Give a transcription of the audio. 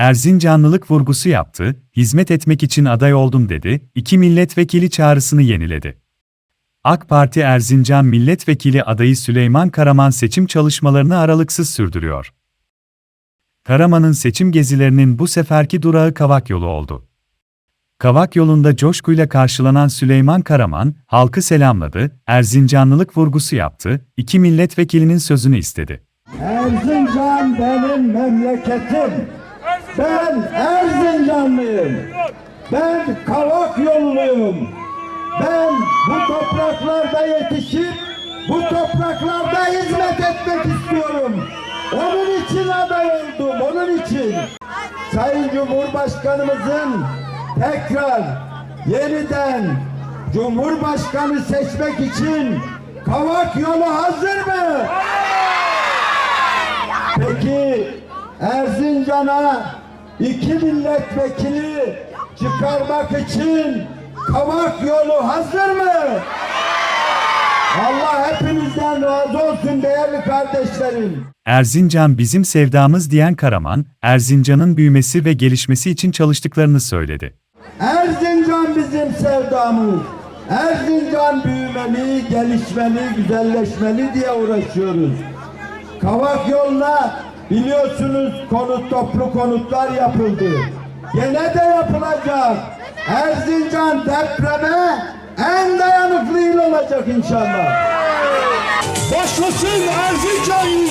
Erzincanlılık vurgusu yaptı, hizmet etmek için aday oldum dedi, iki milletvekili çağrısını yeniledi. AK Parti Erzincan Milletvekili adayı Süleyman Karaman seçim çalışmalarını aralıksız sürdürüyor. Karaman'ın seçim gezilerinin bu seferki durağı Kavak yolu oldu. Kavak yolunda coşkuyla karşılanan Süleyman Karaman, halkı selamladı, Erzincanlılık vurgusu yaptı, iki milletvekilinin sözünü istedi. Erzincan benim memleketim. Ben Erzincanlıyım. Ben Kavak yolluyum. Ben bu topraklarda yetişip bu topraklarda hizmet etmek istiyorum. Onun için aday oldum, onun için. Sayın Cumhurbaşkanımızın tekrar yeniden Cumhurbaşkanı seçmek için Kavak yolu hazır mı? Peki Erzincan'a iki milletvekili çıkarmak için Kavak yolu hazır mı? Allah hepinizden razı olsun değerli kardeşlerim. Erzincan bizim sevdamız diyen Karaman, Erzincan'ın büyümesi ve gelişmesi için çalıştıklarını söyledi. Erzincan bizim sevdamız. Erzincan büyümeli, gelişmeli, güzelleşmeli diye uğraşıyoruz. Kavak yoluna biliyorsunuz konut toplu konutlar yapıldı. Gene de yapılacak. Erzincan depreme en dayanıklı il olacak inşallah. Başlasın Erzincan.